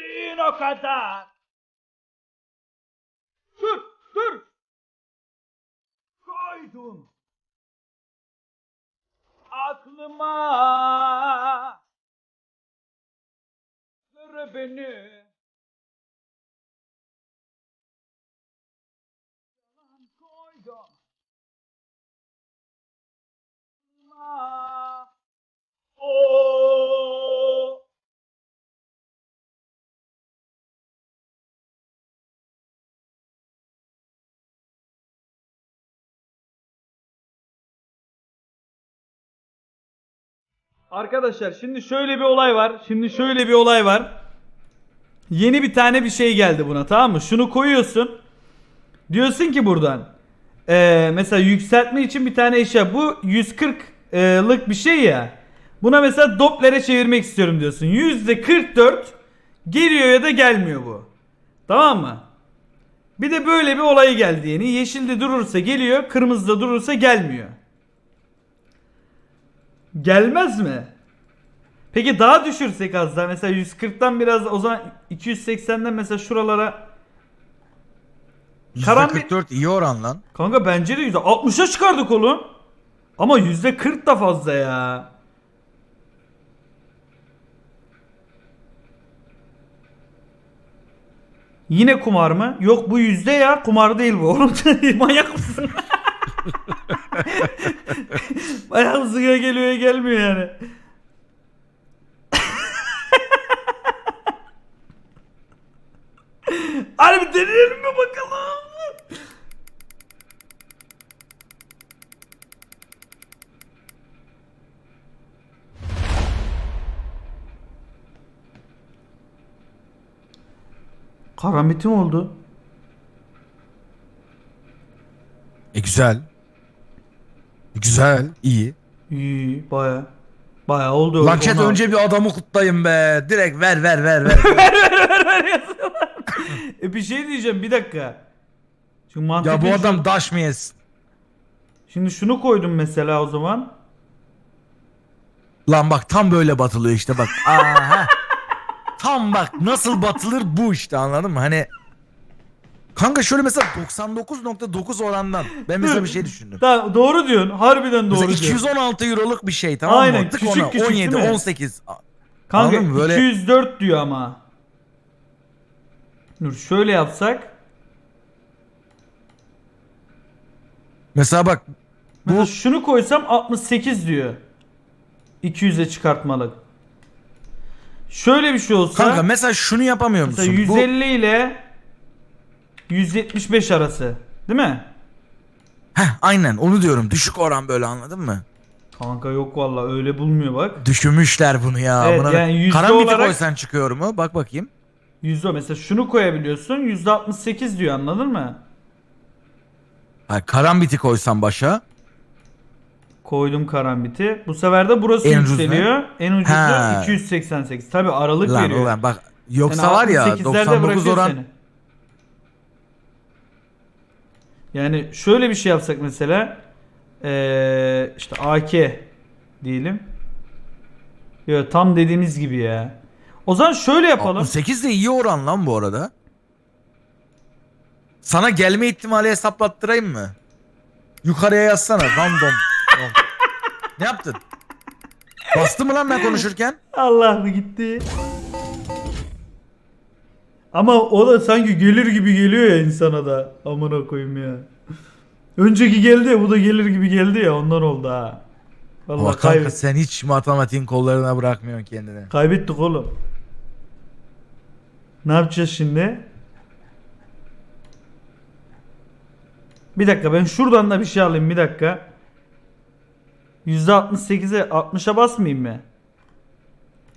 İstediğin o kadar. Dur, dur. Koydum. Aklıma. Dur beni. Arkadaşlar şimdi şöyle bir olay var. Şimdi şöyle bir olay var. Yeni bir tane bir şey geldi buna tamam mı? Şunu koyuyorsun. Diyorsun ki buradan. eee, mesela yükseltme için bir tane eşya. Bu 140'lık bir şey ya. Buna mesela Doppler'e çevirmek istiyorum diyorsun. %44 geliyor ya da gelmiyor bu. Tamam mı? Bir de böyle bir olayı geldi yeni. Yeşilde durursa geliyor, kırmızıda durursa gelmiyor. Gelmez mi? Peki daha düşürsek az daha mesela 140'tan biraz o zaman 280'den mesela şuralara Karambit- %44 iyi oran lan. Kanka bence de %60'a çıkardık oğlum. Ama %40 da fazla ya. Yine kumar mı? Yok bu yüzde ya. Kumar değil bu. Oğlum manyak mısın? Bayağı zıga geliyor ya gelmiyor yani. Hadi bir deneyelim mi bakalım? Karambitim oldu. E güzel. Güzel, iyi. İyi baya. Baya oldu. Lan chat Ona- önce bir adamı kutlayın be. Direkt ver ver ver ver. E bir şey diyeceğim bir dakika. Şimdi ya mantıklı bu şu- adam daş mı yesin? Şimdi şunu koydum mesela o zaman. Lan bak tam böyle batılıyor işte bak. Aha. tam bak nasıl batılır bu işte anladın mı? Hani Kanka şöyle mesela 99.9 orandan ben mesela bir şey düşündüm. Tamam doğru diyorsun. Harbiden doğru Mesela diyorsun. 216 euroluk bir şey tamam Aynen, mı? Tık küçük ona küçük 17 değil mi? 18. Kanka Anladın mı? Böyle- 204 diyor ama. Dur şöyle yapsak. Mesela bak Mesela şunu koysam 68 diyor. 200'e çıkartmalık. Şöyle bir şey olsa. kanka mesela şunu yapamıyor musun? mesela Bu- 150 ile 175 arası. Değil mi? Heh, aynen onu diyorum. Düşük oran böyle anladın mı? Kanka yok valla öyle bulmuyor bak. Düşünmüşler bunu ya. Evet, Buna yani yüzde Karambiti olarak- koysan çıkıyor mu? Bak bakayım. Yüzde mesela şunu koyabiliyorsun. Yüzde 68 diyor anladın mı? Ha, karambiti koysan başa. Koydum karambiti. Bu sefer de burası En ucuz yükseliyor. En ucuzu Ha. 288. Tabi aralık Lan veriyor. ulan bak yoksa var ya 68'lerde 99 bırakıyor oran seni. Yani şöyle bir şey yapsak mesela ee, işte AK diyelim. Yo, tam dediğimiz gibi ya. O zaman şöyle yapalım. 68 de iyi oran lan bu arada. Sana gelme ihtimali hesaplattırayım mı? Yukarıya yazsana random. Ne yaptın? Bastı mı lan ben konuşurken? Allah mı gitti? Ama o da sanki gelir gibi geliyor ya insana da. Amına koyayım ya. Önceki geldi bu da gelir gibi geldi ya ondan oldu ha. Ama Vallahi kanka kaybet- sen hiç matematiğin kollarına bırakmıyorsun kendini. kaybettik oğlum. Ne yapacağız şimdi? Bir dakika ben şuradan da bir şey alayım bir dakika. %68'e 60'a basmayayım mı?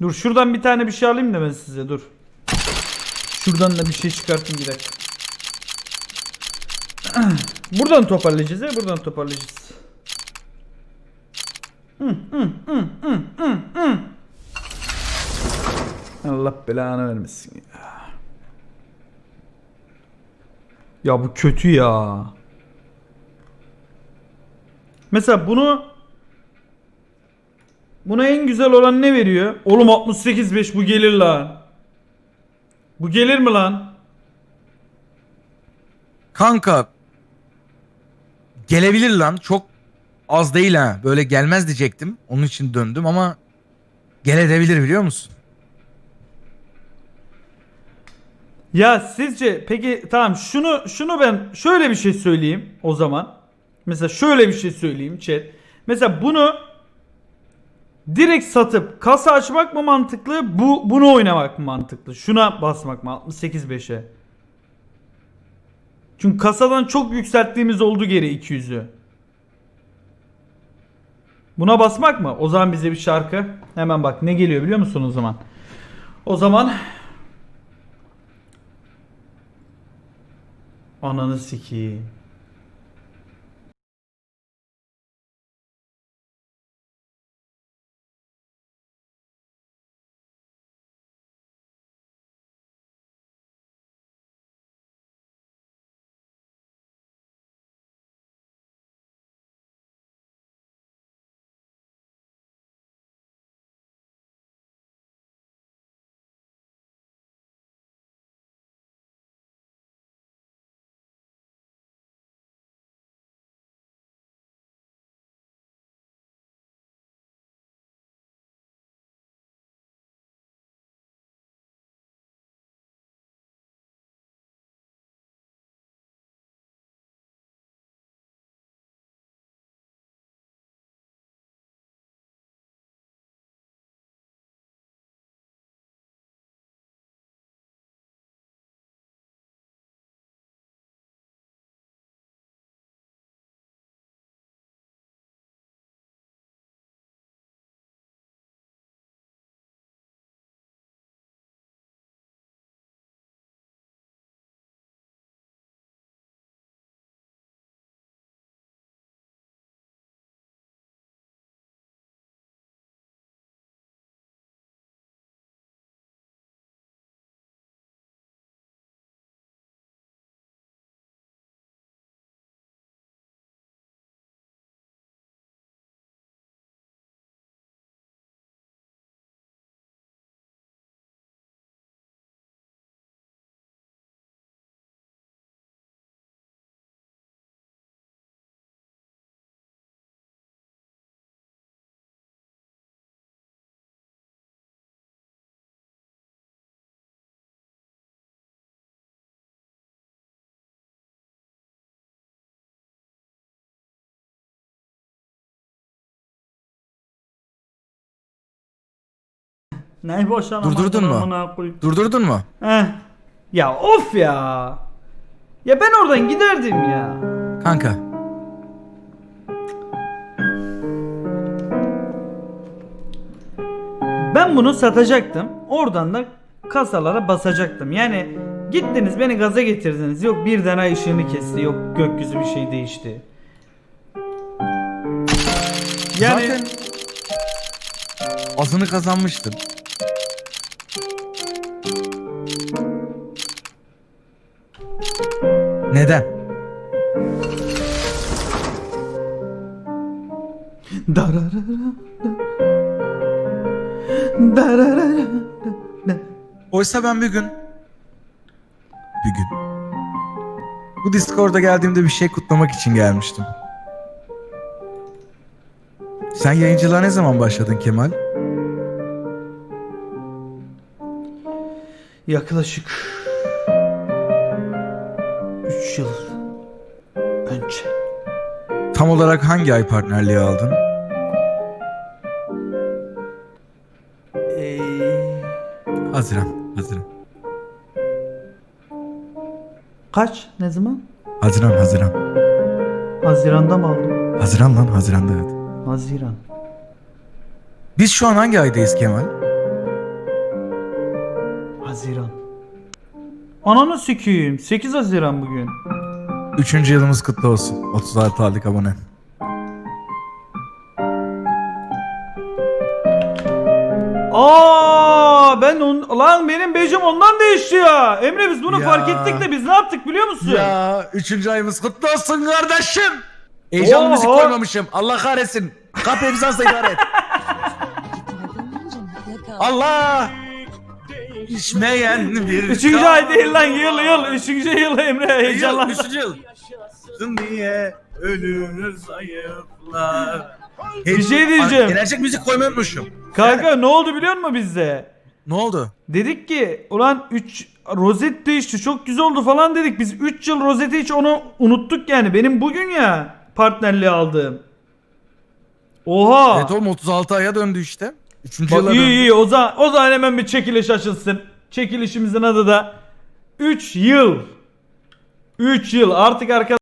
Dur şuradan bir tane bir şey alayım da ben size dur. Şuradan da bir şey çıkartayım bir dakika. Buradan toparlayacağız ya buradan toparlayacağız. Hı, hı, hı. Allah belanı vermesin ya. Ya bu kötü ya. Mesela bunu Buna en güzel olan ne veriyor? Oğlum 68.5 bu gelir lan. Bu gelir mi lan? Kanka gelebilir lan çok az değil ha. Böyle gelmez diyecektim. Onun için döndüm ama gelebilir biliyor musun? Ya sizce peki tamam şunu şunu ben şöyle bir şey söyleyeyim o zaman. Mesela şöyle bir şey söyleyeyim chat. Mesela bunu direkt satıp kasa açmak mı mantıklı? Bu bunu oynamak mı mantıklı? Şuna basmak mı 68 5'e? Çünkü kasadan çok yükselttiğimiz oldu geri 200'ü. Buna basmak mı? O zaman bize bir şarkı. Hemen bak ne geliyor biliyor musun o zaman? O zaman Ananı sikeyim. Ne boşan Durdurdun mu? Durdurdun mu? Heh. Ya of ya. Ya ben oradan giderdim ya. Kanka Ben bunu satacaktım. Oradan da kasalara basacaktım. Yani gittiniz beni gaza getirdiniz. Yok birden ay ışığını kesti. Yok gökyüzü bir şey değişti. Yani zaten azını kazanmıştın. Neden? Oysa ben bir gün bir gün bu Discord'a geldiğimde bir şey kutlamak için gelmiştim. Sen yayıncılığa ne zaman başladın Kemal? Yaklaşık 3 yıl önce. Tam olarak hangi ay partnerliği aldın? Ee, Haziran, Haziran. kaç? Ne zaman? Haziran, Haziran. Haziran'da mı aldım? Haziran lan, Haziran'da evet. Haziran. Biz şu an hangi aydayız Kemal? Haziran. Ananı sikeyim. 8 Haziran bugün. Üçüncü yılımız kutlu olsun. 36 aylık abone. Aa ben on, lan benim bejim ondan değişti ya. Emre biz bunu Ya. fark ettik de biz ne yaptık biliyor musun? Ya üçüncü ayımız kutlu olsun kardeşim. Heyecanlı müzik koymamışım. Allah kahretsin. Kapı imzansa idare et. Allah. İçmeyen bir Üçüncü ay değil lan yıl yıl. Üçüncü yıl Emre Yıl, heyecanlandı. üçüncü yıl. Yaşasın diye ölür zayıflar. Bir şey diyeceğim. Gerçek müzik koymayı unutmuşum. Kanka ne oldu biliyor musun bizde? Ne oldu? Dedik ki ulan 3 rozet değişti çok güzel oldu falan dedik. Biz 3 yıl rozeti hiç onu unuttuk yani. Benim bugün ya partnerliği aldığım. Oha. Evet oğlum 36 aya döndü işte. Üçüncü Bak yıla iyi döndü. iyi o zaman, o zaman hemen bir çekiliş açılsın. Çekilişimizin adı da 3 yıl. 3 yıl artık arkadaşlar